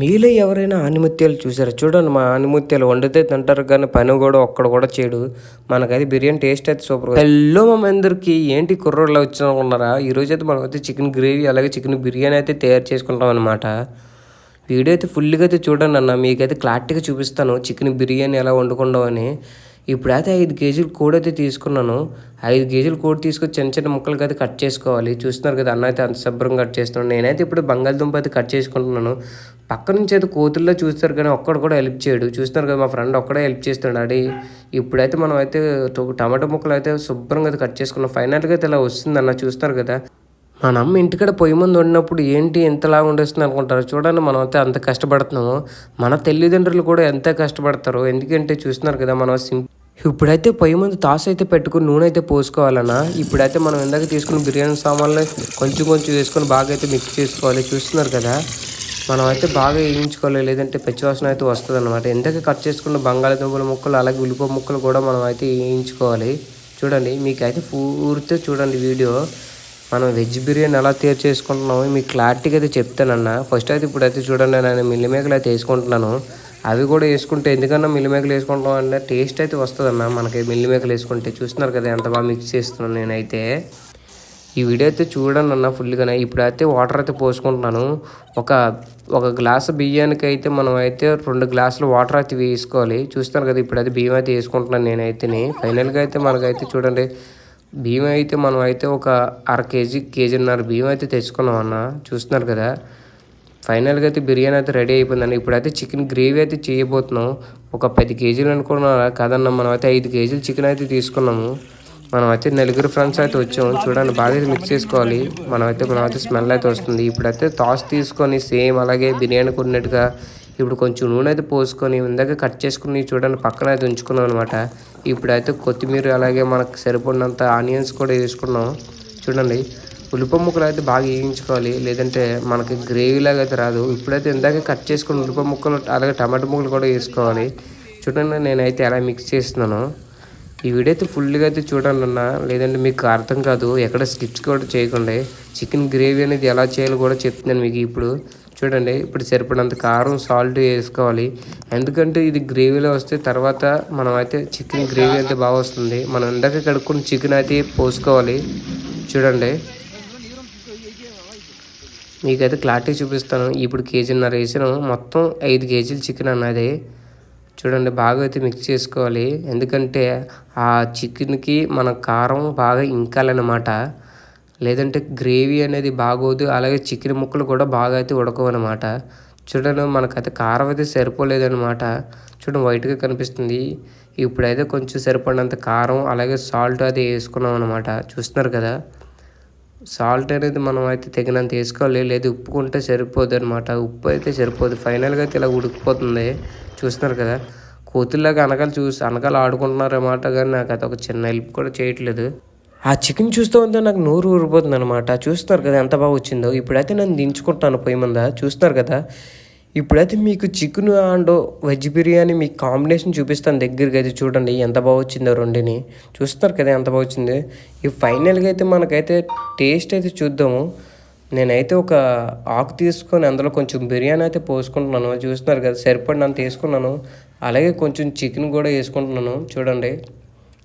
మీలో ఎవరైనా ఆనిముత్యాలు చూసారా? చూడండి మా ఆనిముత్యాలు వండితే తింటారు కానీ పని కూడా ఒక్కడ కూడా చేయడు. మనకైతే బిర్యానీ టేస్ట్ అయితే సూపర్ హలో మా అందరికీ ఏంటి కుర్రోళ్ళు వచ్చిన ఉన్నారా? ఈరోజు అయితే మనం అయితే చికెన్ గ్రేవీ అలాగే చికెన్ బిర్యానీ అయితే తయారు చేసుకుంటాం అనమాట వీడియో అయితే ఫుల్గా అయితే చూడండి అన్న మీకైతే క్లారిటీగా చూపిస్తాను చికెన్ బిర్యానీ ఎలా వండుకుందామని ఇప్పుడైతే ఐదు కేజీలు కోడి అయితే తీసుకున్నాను. ఐదు కేజీలు కోడి తీసుకొని చిన్న చిన్న ముక్కలు అయితే కట్ చేసుకోవాలి. చూస్తున్నారు కదా అన్న అయితే అంత శుభ్రం కట్ చేస్తున్నాను. నేనైతే ఇప్పుడు బంగాళదుంప అయితే కట్ చేసుకుంటున్నాను. పక్క నుంచి అయితే కోతుల్లో చూస్తారు కానీ ఒక్కడు కూడా హెల్ప్ చేయడు. చూస్తున్నారు కదా మా ఫ్రెండ్ ఒక్కడే హెల్ప్ చేస్తున్నాడు అడి ఇప్పుడైతే మనం అయితే టమాటో ముక్కలు అయితే శుభ్రంగా అయితే కట్ చేసుకున్నాం. ఫైనల్గా అయితే ఇలా వస్తుంది అన్న చూస్తున్నారు కదా. మన అమ్మ ఇంటికాడ పొయ్యి ముందు వండినప్పుడు ఏంటి ఎంతలా ఉండేస్తుంది అనుకుంటారు? చూడండి మనం అయితే అంత కష్టపడుతున్నాము. మన తల్లిదండ్రులు కూడా ఎంత కష్టపడతారు ఎందుకంటే చూస్తున్నారు కదా మనం సింపుల్ ఇప్పుడైతే పొయ్యి ముందు తాసు అయితే పెట్టుకుని నూనె అయితే పోసుకోవాలన్నా ఇప్పుడైతే మనం ఇందాక తీసుకున్న బిర్యానీ సామాన్లు కొంచెం కొంచెం వేసుకొని బాగా అయితే మిక్స్ చేసుకోవాలి. చూస్తున్నారు కదా? మనం అయితే బాగా వేయించుకోవాలి లేదంటే పచ్చివాసన అయితే వస్తుంది అనమాట ఇందాక కట్ చేసుకున్న బంగాళదుంపల ముక్కలు అలాగే ఉల్లిపో ముక్కలు కూడా మనం అయితే వేయించుకోవాలి. చూడండి మీకైతే పూర్తిగా చూడండి వీడియో. మనం వెజ్ బిర్యానీ ఎలా తయారు చేసుకుంటున్నామో మీకు క్లారిటీగా అయితే చెప్తానన్న. ఫస్ట్ అయితే ఇప్పుడైతే చూడండి నేను మిల్లి మేకలు అయితే వేసుకుంటున్నాను. అవి కూడా వేసుకుంటే ఎందుకన్నా మిల్లి మేకలు వేసుకుంటాం అంటే టేస్ట్ అయితే వస్తుందన్న మనకి మిల్లి మేకలు వేసుకుంటే చూస్తున్నారు కదా ఎంత బాగా మిక్స్ చేస్తున్నాను నేనైతే. ఈ వీడియో అయితే చూడండి అన్న ఫుల్గానే ఇప్పుడైతే వాటర్ అయితే పోసుకుంటున్నాను. ఒక ఒక గ్లాసు బియ్యానికి అయితే మనం అయితే రెండు గ్లాసులు వాటర్ అయితే వేసుకోవాలి. చూస్తాను కదా ఇప్పుడైతే బియ్యం అయితే వేసుకుంటున్నాను నేనైతే ఫైనల్గా అయితే మనకైతే చూడండి. బియ్యం అయితే మనం అయితే ఒక అర కేజీ కేజీన్నర బియ్యం అయితే తెచ్చుకున్నాం అన్న. చూస్తున్నారు కదా. ఫైనల్గా అయితే బిర్యానీ అయితే రెడీ అయిపోయిందండి. ఇప్పుడైతే చికెన్ గ్రేవీ అయితే చేయబోతున్నాం. ఒక పది కేజీలు అనుకున్నారా కదన్న మనం అయితే ఐదు కేజీలు చికెన్ అయితే తీసుకున్నాము. మనం అయితే నలుగురు ఫ్రెండ్స్ అయితే వచ్చాము చూడండి బాగా అయితే మిక్స్ చేసుకోవాలి. మనం అయితే మనం అయితే స్మెల్ అయితే వస్తుంది. ఇప్పుడైతే టాస్ తీసుకొని సేమ్ అలాగే బిర్యానీ కొన్నట్టుగా ఇప్పుడు కొంచెం నూనె అయితే పోసుకొని ఇందాక కట్ చేసుకుని చూడండి పక్కన అయితే ఉంచుకున్నాం అనమాట ఇప్పుడైతే కొత్తిమీర అలాగే మనకు సరిపడినంత ఆనియన్స్ కూడా వేసుకున్నాం. చూడండి ఉల్లిప ముక్కలు అయితే బాగా వేయించుకోవాలి. లేదంటే మనకి గ్రేవీ లాగా అయితే రాదు. ఇప్పుడైతే ఇందాక కట్ చేసుకుని ఉల్లిప ముక్కలు అలాగే టమాటో ముక్కలు కూడా వేసుకోవాలి. చూడండి నేనైతే ఎలా మిక్స్ చేస్తున్నాను. ఈ వీడియో అయితే ఫుల్గా అయితే చూడండి అన్న. లేదంటే మీకు అర్థం కాదు. ఎక్కడ స్కిప్స్ కూడా చేయకండి. చికెన్ గ్రేవీ అనేది ఎలా చేయాలో కూడా చెప్తున్నాను మీకు ఇప్పుడు. చూడండి ఇప్పుడు సరిపడినంత కారం సాల్ట్ వేసుకోవాలి. ఎందుకంటే ఇది గ్రేవీలో వస్తే తర్వాత మనం అయితే చికెన్ గ్రేవీ అయితే బాగా వస్తుంది. మనం ఇందాక కడుక్కుని చికెన్ అయితే పోసుకోవాలి. చూడండి. మీకైతే క్లారిటీ చూపిస్తాను. ఇప్పుడు కేజీన్నర వేసాను. మొత్తం ఐదు కేజీలు చికెన్ అన్నది. చూడండి బాగా అయితే మిక్స్ చేసుకోవాలి. ఎందుకంటే ఆ చికెన్కి మన కారం బాగా ఇంకాలన్నమాట. లేదంటే గ్రేవీ అనేది బాగోదు. అలాగే చికెన్ ముక్కలు కూడా బాగా అయితే ఉడకవన్నమాట. చూడండి మనకైతే కారం అయితే సరిపోలేదన్నమాట. చూడండి వైట్గా కనిపిస్తుంది. ఇప్పుడైతే కొంచెం సరిపడినంత కారం అలాగే సాల్ట్ అది వేసుకున్నాం అనమాట చూస్తున్నారు కదా? సాల్ట్ అనేది మనం అయితే తగినంత వేసుకోవాలి. లేదు ఉప్పుకుంటే సరిపోదు అనమాట ఉప్పు అయితే సరిపోదు. ఫైనల్గా అయితే ఇలా ఉడికిపోతుంది. చూస్తున్నారు కదా? కోతుల్లాగా అనకాలు చూసి అనకాలు ఆడుకుంటున్నారు అనమాట కానీ నాకు అది ఒక చిన్న హెల్ప్ కూడా చేయట్లేదు. ఆ చికెన్ చూస్తూ ఉంటే నాకు నోరు ఊరిపోతుంది అనమాట చూస్తున్నారు కదా ఎంత బాగా వచ్చిందో? ఇప్పుడైతే నేను దించుకుంటాను పొయ్యి ముందా. చూస్తున్నారు కదా? ఇప్పుడైతే మీకు చికెన్ అండ్ వెజ్ బిర్యానీ మీకు కాంబినేషన్ చూపిస్తాను దగ్గరికి అయితే చూడండి ఎంత బాగా వచ్చిందో రెండుని. చూస్తున్నారు కదా ఎంత బాగా వచ్చింది. ఈ ఫైనల్గా అయితే మనకైతే టేస్ట్ అయితే చూద్దాము. నేనైతే ఒక ఆకు తీసుకొని అందులో కొంచెం బిర్యానీ అయితే పోసుకుంటున్నాను. చూస్తున్నారు కదా సరిపడినంత వేసుకున్నాను. అలాగే కొంచెం చికెన్ కూడా వేసుకుంటున్నాను. చూడండి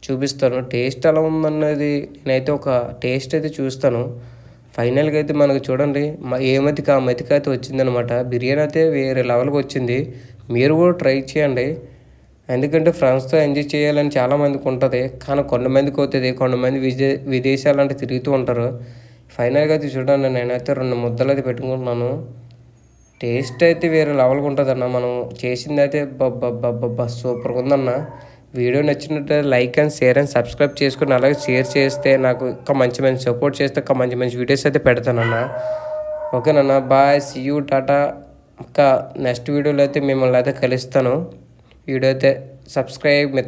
చూపిస్తాను. టేస్ట్ ఎలా ఉందన్నది నేనైతే ఒక టేస్ట్ అయితే చూస్తాను. ఫైనల్గా అయితే మనకు చూడండి ఏ మతికి ఆ మతికి అయితే వచ్చిందనమాట. బిర్యానీ అయితే వేరే లెవెల్కి వచ్చింది. మీరు కూడా ట్రై చేయండి. ఎందుకంటే ఫ్రెండ్స్తో ఎంజాయ్ చేయాలని చాలామందికి ఉంటుంది. కానీ కొంతమందికి అవుతుంది కొంతమంది విదే విదేశాలంటే తిరుగుతూ ఉంటారు. ఫైనల్గా అయితే చూడండి నేనైతే రెండు ముద్దలు అయితే పెట్టుకుంటున్నాను. టేస్ట్ అయితే వేరే లెవెల్గా ఉంటుంది అన్న మనం చేసింది అయితే బబ్బ సూపర్గా ఉందన్న వీడియో నచ్చినట్టు like and share and subscribe చేసుకుని అలాగే షేర్ చేస్తే నాకు ఇంకా మంచి మంచి సపోర్ట్ చేస్తే ఇంకా మంచి మంచి వీడియోస్ అయితే పెడతానన్న ఓకేనన్న బాయ్ సీ యూ టాటా. ఇంకా నెక్స్ట్ వీడియోలో అయితే మిమ్మల్ని అయితే కలుస్తాను. వీడియో అయితే సబ్స్క్రైబ్ మిత్ర